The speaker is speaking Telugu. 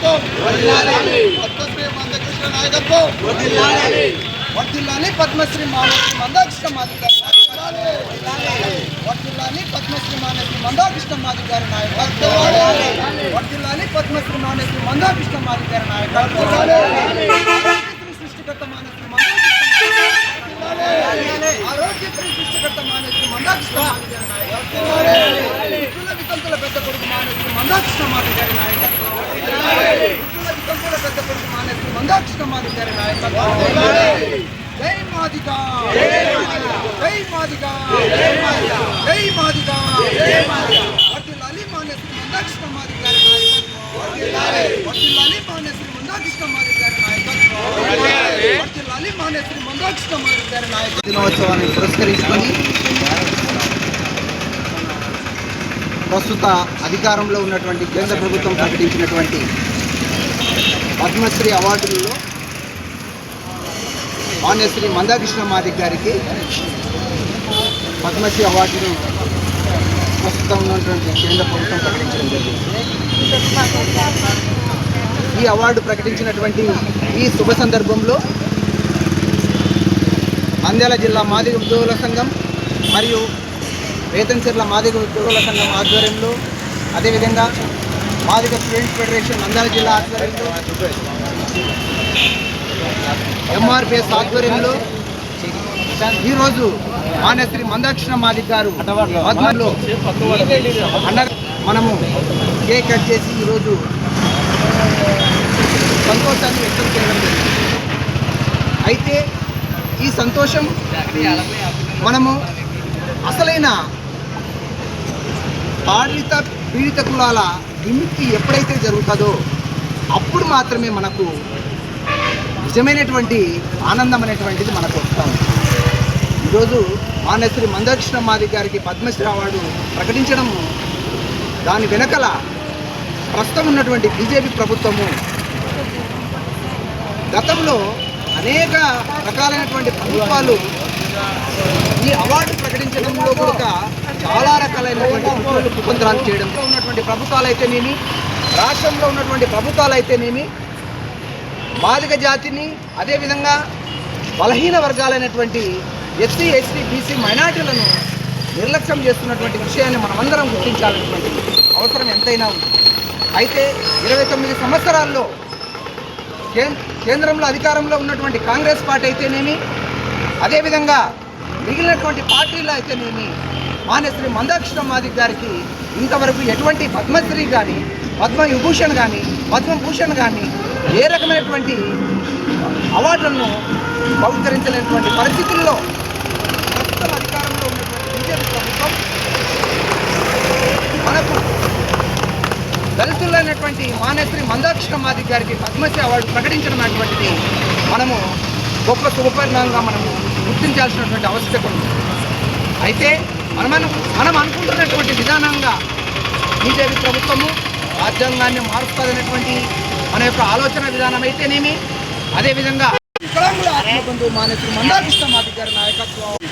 నాయకత్వం పద్మశ్రీ మందకృష్ణ నాయకత్వం వర్ధిల్లాలి పద్మశ్రీ మానశ్రీ మందాకృష్ణ మాదిరి గారి వర్ధిల్లాలి పద్మశ్రీ మానశ్రీ మందాకృష్ణ మాదిరి గారి నాయకత్వం వర్ధిల్లాలి పద్మశ్రీ మానశ్రీ మందాకృష్ణ మాదిరి గారి నాయకత్వం వితంతుల పెద్ద కొడుకు మానశ్రీ మందాకృష్ణ మాదిరి గారి నాయకత్వం వితంతుల పెద్ద కొడుకు మానశ్రీ మందాకృష్ణ మాదిరి గారి నాయకత్వం జై మాదిగా జై మాదిగా జై మాదిగా జై మాదిగా జై మందాకృష్ణ మాదిరి గారి నాయకత్వం వర్ధిల్లాలి మానశ్రీ మందాకృష్ణ మాదిరి గారి నాయకత్వం మందాకృష్ణ గారి నాయకత్వం దినోత్సవాన్ని పురస్కరించుకొని ప్రస్తుత అధికారంలో ఉన్నటువంటి కేంద్ర ప్రభుత్వం ప్రకటించినటువంటి పద్మశ్రీ అవార్డులలో మాన్యశ్రీ మందాకృష్ణ మాదిక్ గారికి పద్మశ్రీ అవార్డును ప్రస్తుతం ఉన్నటువంటి కేంద్ర ప్రభుత్వం ప్రకటించడం జరిగింది. ఈ అవార్డు ప్రకటించినటువంటి ఈ శుభ సందర్భంలో నంద్యాల జిల్లా మాదిగ ఉద్యోగుల సంఘం మరియు వేతన్సీర్ల మాదిక ఉద్యోగుల సంఘం ఆధ్వర్యంలో అదేవిధంగా మాదిగ స్టూడెంట్స్ ఫెడరేషన్ నంద్యాల జిల్లా ఆధ్వర్యంలో ఎంఆర్పిఎస్ ఆధ్వర్యంలో ఈరోజు మాన్యశ్రీ మందాక్షణ మాదిక్ గారు పద్మలో మనము కేక్ కట్ చేసి ఈరోజు సంతోషాన్ని వ్యక్తం చేయడం జరిగింది. అయితే ఈ సంతోషం మనము అసలైన బాధిత పీడిత కులాల విముక్తి ఎప్పుడైతే జరుగుతుందో అప్పుడు మాత్రమే మనకు నిజమైనటువంటి ఆనందం అనేటువంటిది మనకు వస్తాం ఈరోజు మానేశ్వరి మందకృష్ణ మాది గారికి పద్మశ్రీ అవార్డు ప్రకటించడము దాని వెనకల ప్రస్తుతం ఉన్నటువంటి బీజేపీ ప్రభుత్వము గతంలో అనేక రకాలైనటువంటి ప్రభుత్వాలు ఈ అవార్డు ప్రకటించడంలో కూడా చాలా రకాలైనటువంటి కుట్రలు కుతంత్రాలు చేయడంతో ఉన్నటువంటి ప్రభుత్వాలు అయితేనేమి రాష్ట్రంలో ఉన్నటువంటి ప్రభుత్వాలు అయితేనేమి బాధిక జాతిని అదేవిధంగా బలహీన వర్గాలైనటువంటి ఎస్సీ ఎస్టీ బీసీ మైనార్టీలను నిర్లక్ష్యం చేస్తున్నటువంటి విషయాన్ని మనమందరం గుర్తించాలనేటువంటి అవసరం ఎంతైనా ఉంది. అయితే ఇరవై తొమ్మిది సంవత్సరాల్లో కేంద్రంలో అధికారంలో ఉన్నటువంటి కాంగ్రెస్ పార్టీ అయితేనేమి అదేవిధంగా మిగిలినటువంటి పార్టీలు అయితేనేమి మానేశ్రీ మందాకృష్ణ మాదిక్ గారికి ఇంతవరకు ఎటువంటి పద్మశ్రీ కానీ పద్మ విభూషణ్ కానీ పద్మభూషణ్ కానీ ఏ రకమైనటువంటి అవార్డులను బహుకరించలేనటువంటి పరిస్థితుల్లో ప్రస్తుతం అధికారంలో ఉన్నటువంటి బీజేపీ ప్రభుత్వం మనకు దళితులైనటువంటి మానేశ్వరి మందాకృష్ణ మాదిక్ గారికి పద్మశ్రీ అవార్డు ప్రకటించడం అటువంటిది మనము గొప్ప శుభపరిణామంగా మనము గుర్తించాల్సినటువంటి ఆవశ్యకత ఉంది. అయితే మనం మనం అనుకుంటున్నటువంటి విధానంగా బీజేపీ ప్రభుత్వము రాజ్యాంగాన్ని మారుస్తుందనేటువంటి మన యొక్క ఆలోచన విధానం అయితేనేమి? అదేవిధంగా వికలాంగుల ఆత్మబంధువు మానేశ్వరి మందాకృష్ణ మాదిక్ గారి నాయకత్వం